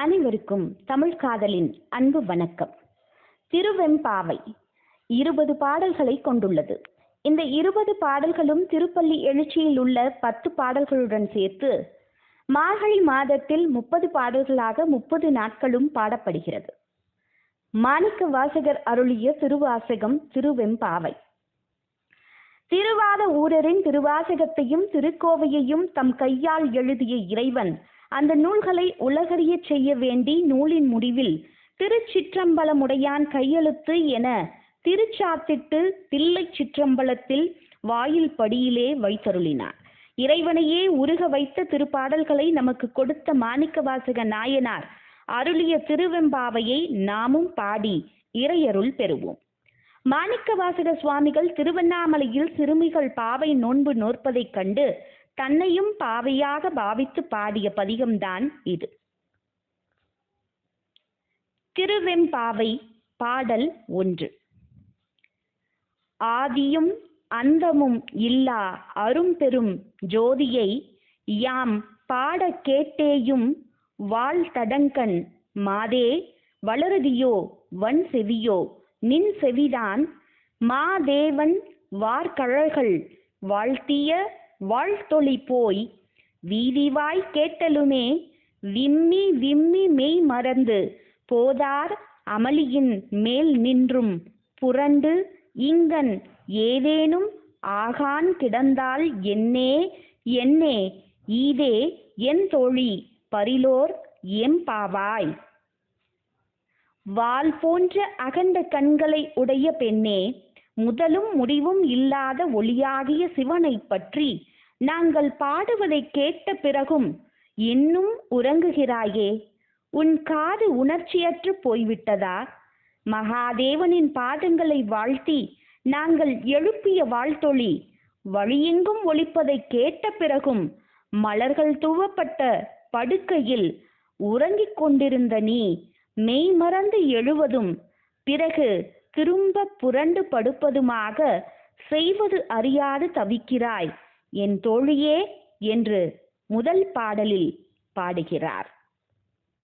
அனைவருக்கும் தமிழ் காதலின் அன்பு வணக்கம். திருவெம்பாவை இருபது பாடல்களை கொண்டுள்ளது. இந்த இருபது பாடல்களும் திருப்பள்ளி எழுச்சியில் உள்ள பத்து பாடல்களுடன் சேர்த்து மார்கழி மாதத்தில் முப்பது பாடல்களாக முப்பது நாட்களும் பாடப்படுகிறது. மாணிக்க வாசகர் அருளிய திருவாசகம் திருவெம்பாவை. திருவாத ஊரரின் திருவாசகத்தையும் திருக்கோவையையும் தம் கையால் எழுதிய இறைவன் அந்த நூல்களை உலகறியச் செய்ய வேண்டி நூலின் முடிவில் திருச்சிற்றம்பலமுடையான் கையெழுத்து என திருச்சாத்திட்டு தில்லை சிற்றம்பலத்தில் வாயில் படியிலே வைத்தருளினார். இறைவனையே உருக வைத்த திருப்பாடல்களை நமக்கு கொடுத்த மாணிக்கவாசக நாயனார் அருளிய திருவெம்பாவையை நாமும் பாடி இறையருள் பெறுவோம். மாணிக்கவாசக சுவாமிகள் திருவண்ணாமலையில் சிறுமிகள் பாவை நோன்பு நோற்பதைக் கண்டு தன்னையும் பாவையாக பாவித்து பாடிய பதிகம்தான் இது. திருவெம்பாவை பாடல் ஒன்று. ஆதியும் அந்தமும் இல்லா அரும்பெரும் ஜோதியை யாம் பாட கேட்டேயும் வாழ்த்தடங்கண் மாதே வளருதியோ வன் செவியோ நின் செவிதான் மாதேவன் வார்கழல்கள் வாழ்த்திய வாழ்த்தொளி போய் வீதிவாய் கேட்டலுமே விம்மி விம்மி மெய் மறந்து போதார் அமளியின் மேல் நின்றும் புரண்டு இங்கன் ஏதேனும் ஆகான் கிடந்தால் என்னே என்னே ஈதே என் தோழி பரிலோர் எம்பாவாய் வால் போன்ற அகண்ட கண்களை உடைய பெண்ணே முதலும் முடிவும் இல்லாத ஒளியாகிய சிவனை பற்றி நாங்கள் பாடுவதை கேட்ட பிறகும் இன்னும் உறங்குகிறாயே. உன் காது உணர்ச்சியற்று போய்விட்டதா? மகாதேவனின் பாதங்களை வாழ்த்தி நாங்கள் எழுப்பிய வாழ்த்தொளி வழியெங்கும் ஒழிப்பதை கேட்ட பிறகும் மலர்கள் தூவப்பட்ட படுக்கையில் உறங்கிக் கொண்டிருந்த நீ மெய்மறந்து எழுவதும் பிறகு திரும்ப புரண்டு படுப்பதுமாக செய்வது அறியாது தவிக்கிறாய். என் தோழியே என்று முதல் பாடலில் பாடுகிறார்.